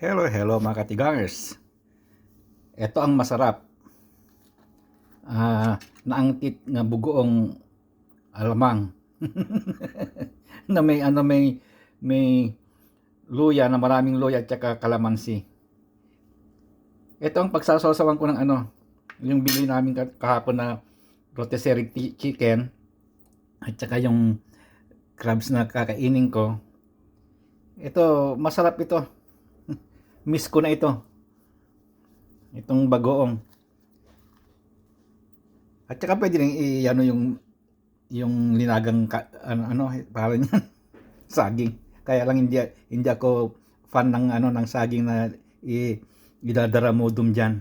Hello, hello mga katigangers. Ito ang masarap. Ah, naangkit nga bugoong alamang. na may ano may may luya na maraming luya at saka kalamansi. Ito ang pagsasawasawan ko ng ano, yung bili namin ka- kahapon na rotisserie ti- chicken at saka yung crabs na kakainin ko. Ito, masarap ito. Miss ko na ito. Itong bagoong. At saka pwede rin i ano yung yung linagang ka, ano ano parang yan saging. Kaya lang hindi hindi ako fan ng ano ng saging na i idadaramudum diyan.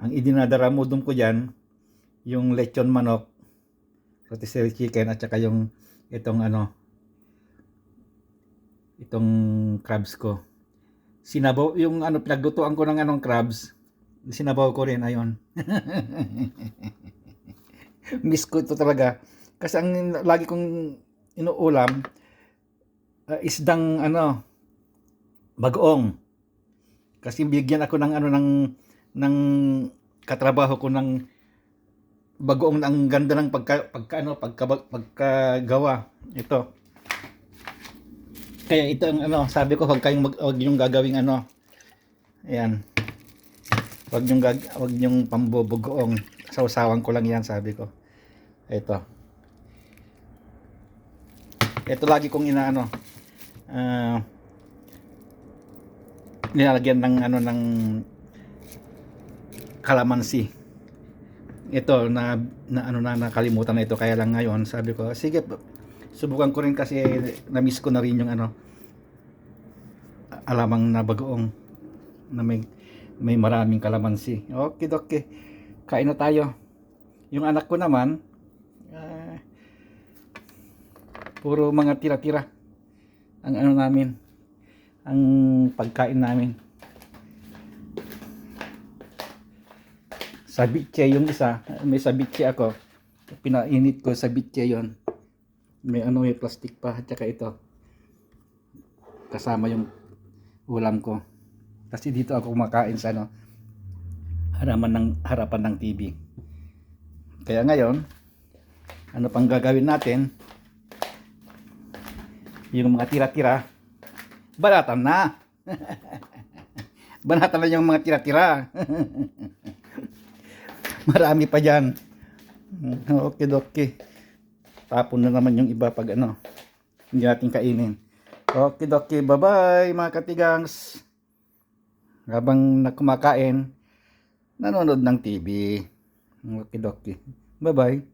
Ang idinadaramudum ko diyan yung lechon manok, rotisserie chicken at saka yung itong ano itong crabs ko. Sinabaw yung ano pinaglutuan ko ng anong crabs. Sinabaw ko rin ayon. Miss ko ito talaga. Kasi ang lagi kong inuulam uh, isdang ano bagoong. Kasi bigyan ako ng ano ng ng katrabaho ko ng bagoong ang ganda ng pagka, pagka ano pagka, pagkagawa. Ito. Kaya ito ang ano, sabi ko wag kayong mag, wag yung gagawing ano. Ayan. Wag yung gag, wag yung pambobogoong. Sausawan ko lang 'yan, sabi ko. Ito. Ito lagi kong inaano. Ah nilalagyan ng ano ng kalamansi. Ito na, na ano na nakalimutan na ito kaya lang ngayon sabi ko sige subukan ko rin kasi na-miss ko na rin yung ano alamang na bagoong na may may maraming kalamansi. Okay, okay. Kain na tayo. Yung anak ko naman ah, puro mga tira-tira ang ano namin ang pagkain namin. Sabitche yung isa, may sabitche ako. Pinainit ko sabitche yon. May ano may plastic pa at saka ito. Kasama yung ulam ko. Kasi dito ako kumakain sa ano harapan ng harapan ng TV. Kaya ngayon, ano pang gagawin natin? Yung mga tira-tira, banatan na. banatan na yung mga tira-tira. Marami pa dyan. Okay, okay. Tapon na naman yung iba pag ano, hindi natin kainin. Okay, okay. Bye-bye mga katigangs. Habang nakumakain, nanonood ng TV. Okay, okay. Bye-bye.